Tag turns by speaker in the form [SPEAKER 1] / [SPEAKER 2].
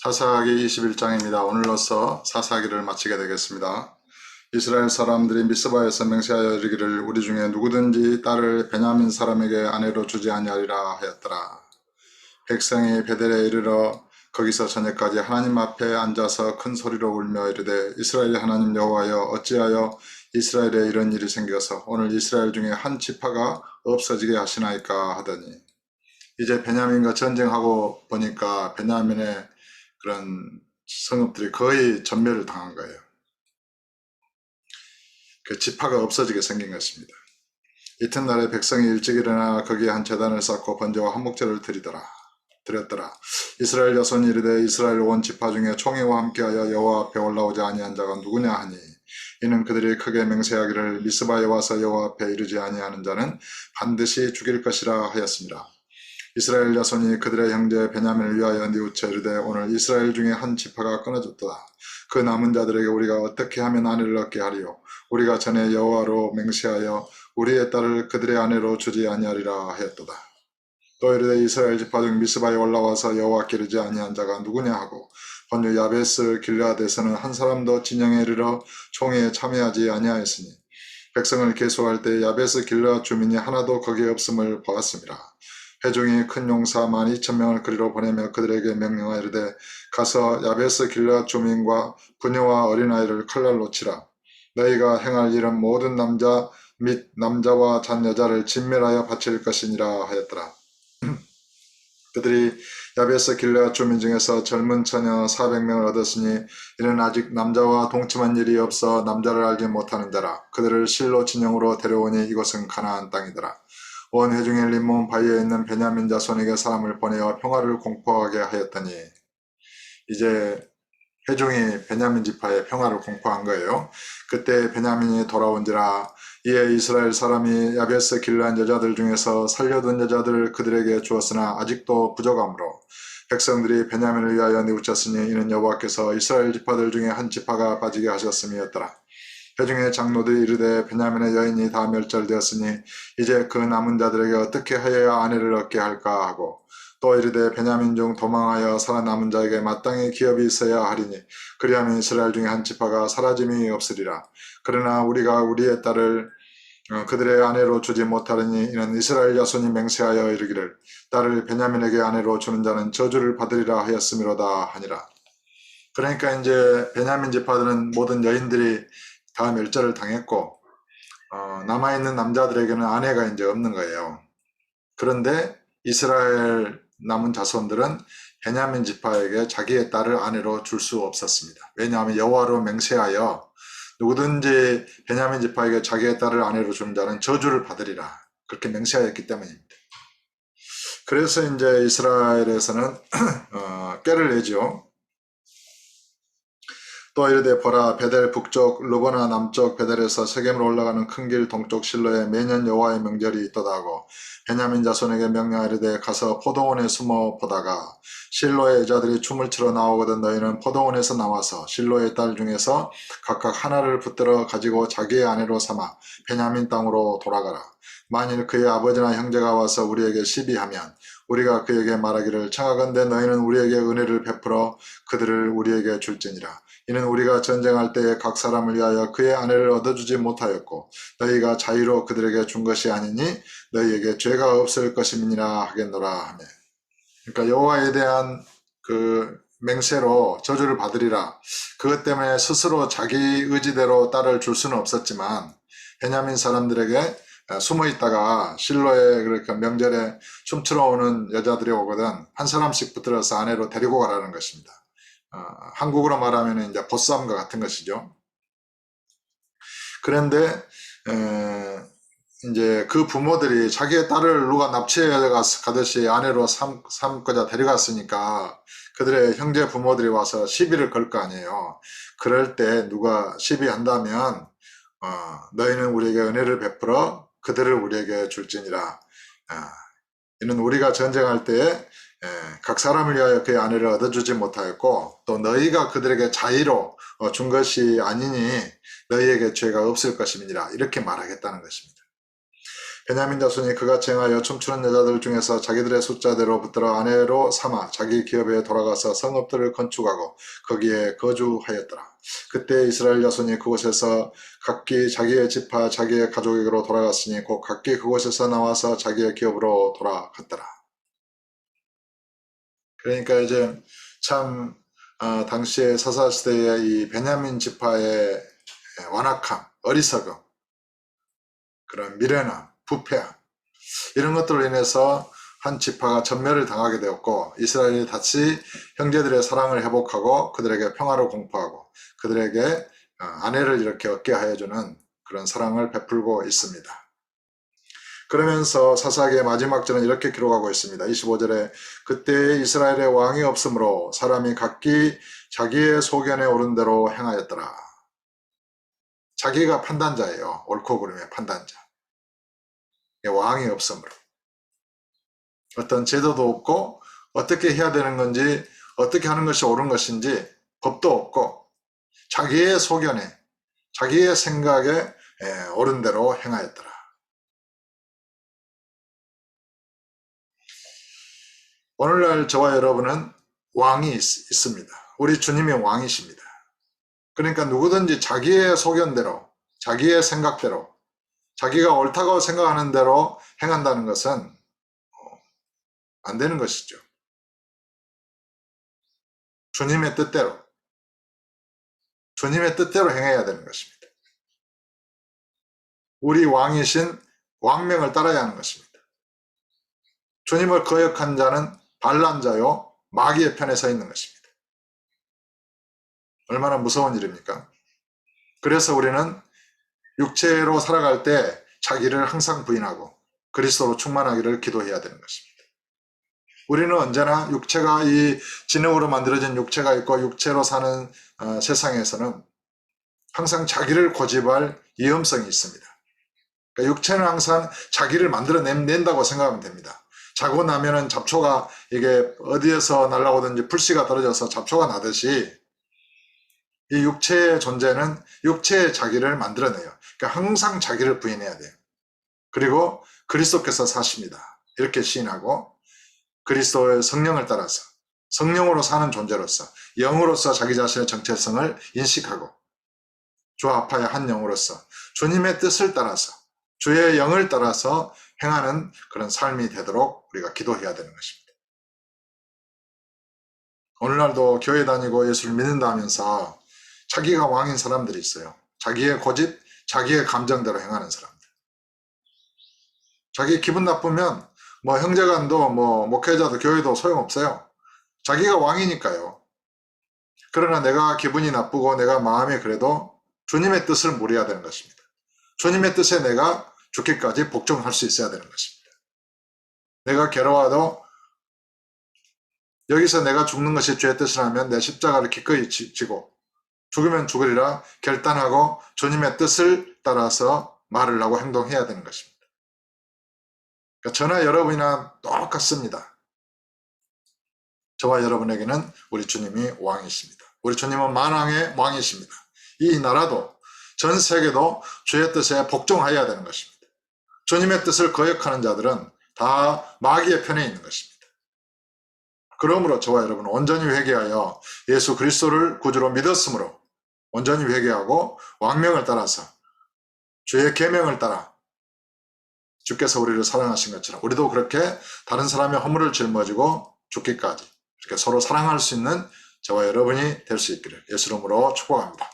[SPEAKER 1] 사사기 21장입니다. 오늘로써 사사기를 마치게 되겠습니다. 이스라엘 사람들이 미스바에서 맹세하여 이르기를 우리 중에 누구든지 딸을 베냐민 사람에게 아내로 주지 아니하리라 하였더라. 백성이 베델에 이르러 거기서 저녁까지 하나님 앞에 앉아서 큰 소리로 울며 이르되 이스라엘 하나님 여호와여 어찌하여 이스라엘에 이런 일이 생겨서 오늘 이스라엘 중에 한 지파가 없어지게 하시나이까 하더니 이제 베냐민과 전쟁하고 보니까 베냐민의 그런 성읍들이 거의 전멸을 당한 거예요. 그 지파가 없어지게 생긴 것입니다. 이튿날에 백성이 일찍 일어나 거기에 한 재단을 쌓고 번제와 한목제를 드리더라. 드렸더라. 이스라엘 자손이 이르되 이스라엘 온 지파 중에 총회와 함께하여 여호와 앞에 올라오지 아니한 자가 누구냐 하니 이는 그들이 크게 맹세하기를 미스바에 와서 여호와 앞에 이르지 아니하는 자는 반드시 죽일 것이라 하였습니다. 이스라엘 자손이 그들의 형제 베냐민을 위하여 뉘우쳐 이르되 오늘 이스라엘 중에 한 지파가 끊어졌도다. 그 남은 자들에게 우리가 어떻게 하면 아내를 얻게 하리요? 우리가 전에 여호와로 맹세하여 우리의 딸을 그들의 아내로 주지 아니하리라 하였도다. 또 이르되 이스라엘 지파 중 미스바에 올라와서 여호와께 이르지 아니한 자가 누구냐 하고 번유 야베스 길라앗에서는 한 사람도 진영에 이르러 총회에 참여하지 아니하였으니 백성을 계수할 때 야베스 길라앗 주민이 하나도 거기에 없음을 보았습니다. 회중이 큰 용사 12,000명을 그리로 보내며 그들에게 명령하여 이르되 가서 야베스 길라앗 주민과 부녀와 어린아이를 칼날로 치라. 너희가 행할 일은 모든 남자 및 남자와 잔 여자를 진멸하여 바칠 것이니라 하였더라. 그들이 야베스 길라 주민 중에서 젊은 처녀 400명을 얻었으니 이는 아직 남자와 동침한 일이 없어 남자를 알지 못하는 자라 그들을 실로 진영으로 데려오니 이곳은 가나안 땅이더라 온 회중의 림몬 바위에 있는 베냐민 자손에게 사람을 보내어 평화를 공포하게 하였더니 이제 회중이 베냐민 지파에 평화를 공포한 거예요. 그때 베냐민이 돌아온지라 이에 이스라엘 사람이 야베스 길란 여자들 중에서 살려둔 여자들을 그들에게 주었으나 아직도 부족하므로 백성들이 베냐민을 위하여 뉘우쳤으니 이는 여호와께서 이스라엘 지파들 중에 한 지파가 빠지게 하셨음이었더라. 회중의 장로들이 이르되 베냐민의 여인이 다 멸절되었으니 이제 그 남은 자들에게 어떻게 하여야 아내를 얻게 할까 하고 또 이르되 베냐민 중 도망하여 살아남은 자에게 마땅히 기업이 있어야 하리니 그리하면 이스라엘 중에 한 지파가 사라짐이 없으리라. 그러나 우리가 우리의 딸을 어, 그들의 아내로 주지 못하리니 이는 이스라엘 자손이 맹세하여 이르기를 딸을 베냐민에게 아내로 주는 자는 저주를 받으리라 하였음이로다 하니라. 그러니까 이제 베냐민 지파들은 모든 여인들이 다 멸절을 당했고 어, 남아 있는 남자들에게는 아내가 이제 없는 거예요. 그런데 이스라엘 남은 자손들은 베냐민 지파에게 자기의 딸을 아내로 줄 수 없었습니다. 왜냐하면 여호와로 맹세하여 누구든지 베냐민 지파에게 자기의 딸을 아내로 주는 자는 저주를 받으리라. 그렇게 맹세하였기 때문입니다. 그래서 이제 이스라엘에서는 어, 꾀를 내죠. 또 이르되 보라 베델 북쪽 르보나 남쪽 베델에서 세겜으로 올라가는 큰 길 동쪽 실로에 매년 여호와의 명절이 있도다 하고 베냐민 자손에게 명령하리되 가서 포도원에 숨어 보다가 실로의 여자들이 춤을 추러 나오거든 너희는 포도원에서 나와서 실로의 딸 중에서 각각 하나를 붙들어 가지고 자기의 아내로 삼아 베냐민 땅으로 돌아가라. 만일 그의 아버지나 형제가 와서 우리에게 시비하면 우리가 그에게 말하기를 청하건대 너희는 우리에게 은혜를 베풀어 그들을 우리에게 줄지니라. 이는 우리가 전쟁할 때에 각 사람을 위하여 그의 아내를 얻어주지 못하였고 너희가 자유로 그들에게 준 것이 아니니 너희에게 죄가 없을 것임이니라 하겠노라 하며 그러니까 여호와에 대한 그 맹세로 저주를 받으리라 그것 때문에 스스로 자기 의지대로 딸을 줄 수는 없었지만 베냐민 사람들에게 숨어 있다가 실로에 그러니까 명절에 춤추러 오는 여자들이 오거든 한 사람씩 붙들어서 아내로 데리고 가라는 것입니다. 어, 한국으로 말하면 이제 보쌈과 같은 것이죠. 그런데 에, 이제 그 부모들이 자기의 딸을 누가 납치해 가듯이 아내로 삼, 삼고자 데려갔으니까 그들의 형제 부모들이 와서 시비를 걸 거 아니에요. 그럴 때 누가 시비한다면 어, 너희는 우리에게 은혜를 베풀어 그들을 우리에게 줄지니라. 어, 이는 우리가 전쟁할 예, 각 사람을 위하여 그의 아내를 얻어주지 못하였고 또 너희가 그들에게 자의로 어, 준 것이 아니니 너희에게 죄가 없을 것임이니라 이렇게 말하겠다는 것입니다. 베냐민 자손이 그같이 행하여 춤추는 여자들 중에서 자기들의 숫자대로 붙들어 아내로 삼아 자기 기업에 돌아가서 성읍들을 건축하고 거기에 거주하였더라. 그때 이스라엘 자손이 그곳에서 각기 자기의 지파 자기의 가족에게로 돌아갔으니 곧 각기 그곳에서 나와서 자기의 기업으로 돌아갔더라. 그러니까 이제 참 어, 당시에 사사 시대의 이 베냐민 지파의 완악함, 어리석음, 그런 미련함, 부패함 이런 것들로 인해서 한 지파가 전멸을 당하게 되었고 이스라엘이 다시 형제들의 사랑을 회복하고 그들에게 평화를 공포하고 그들에게 어, 아내를 이렇게 얻게 하여 주는 그런 사랑을 베풀고 있습니다. 그러면서 사사기의 마지막 절은 이렇게 기록하고 있습니다. 25절에 그때 이스라엘의 왕이 없으므로 사람이 각기 자기의 소견에 오른 대로 행하였더라. 자기가 판단자예요. 옳고 그름의 판단자. 왕이 없으므로. 어떤 제도도 없고 어떻게 해야 되는 건지 어떻게 하는 것이 옳은 것인지 법도 없고 자기의 소견에 자기의 생각에 예, 옳은 대로 행하였더라. 오늘날 저와 여러분은 왕이 있, 습니다 우리 주님이 왕이십니다. 그러니까 누구든지 자기의 소견대로, 자기의 생각대로, 자기가 옳다고 생각하는 대로 행한다는 것은 어, 안 되는 것이죠. 주님의 뜻대로, 주님의 뜻대로 행해야 되는 것입니다. 우리 왕이신 왕명을 따라야 하는 것입니다. 주님을 거역한 자는 반란자요 마귀의 편에 서 있는 것입니다. 얼마나 무서운 일입니까? 그래서 우리는 육체로 살아갈 때 자기를 항상 부인하고 그리스도로 충만하기를 기도해야 되는 것입니다. 우리는 언제나 육체가 이 진흙으로 만들어진 육체가 있고 육체로 사는 어, 세상에서는 항상 자기를 고집할 위험성이 있습니다. 그러니까 육체는 항상 자기를 만들어낸다고 생각하면 됩니다. 자고 나면은 잡초가 이게 어디에서 날라오든지 풀씨가 떨어져서 잡초가 나듯이 이 육체의 존재는 육체의 자기를 만들어내요. 그러니까 항상 자기를 부인해야 돼요. 그리고 그리스도께서 사십니다. 이렇게 시인하고 그리스도의 성령을 따라서 성령으로 사는 존재로서 영으로서 자기 자신의 정체성을 인식하고 주 아파의 한 영으로서 주님의 뜻을 따라서 주의 영을 따라서 행하는 그런 삶이 되도록 우리가 기도해야 되는 것입니다. 오늘날도 교회 다니고 예수를 믿는다 하면서 자기가 왕인 사람들이 있어요. 자기의 고집, 자기의 감정대로 행하는 사람들. 자기 기분 나쁘면 뭐 형제간도 뭐 목회자도 교회도 소용없어요. 자기가 왕이니까요. 그러나 내가 기분이 나쁘고 내가 마음이 그래도 주님의 뜻을 물어야 되는 것입니다. 주님의 뜻에 내가 죽기까지 복종할 수 있어야 되는 것입니다. 내가 괴로워도 여기서 내가 죽는 것이 죄의 뜻이라면 내 십자가를 기꺼이 지고 죽으면 죽으리라 결단하고 주님의 뜻을 따라서 말을 하고 행동해야 되는 것입니다. 그러니까 저나 여러분이나 똑같습니다. 저와 여러분에게는 우리 주님이 왕이십니다. 우리 주님은 만왕의 왕이십니다. 이 나라도 전 세계도 주의 뜻에 복종하여야 되는 것입니다. 주님의 뜻을 거역하는 자들은 다 마귀의 편에 있는 것입니다. 그러므로 저와 여러분 온전히 회개하여 예수 그리스도를 구주로 믿었으므로 온전히 회개하고 왕명을 따라서 주의 계명을 따라 주께서 우리를 사랑하신 것처럼 우리도 그렇게 다른 사람의 허물을 짊어지고 죽기까지 이렇게 서로 사랑할 수 있는 저와 여러분이 될 수 있기를 예수 이름으로 축복합니다.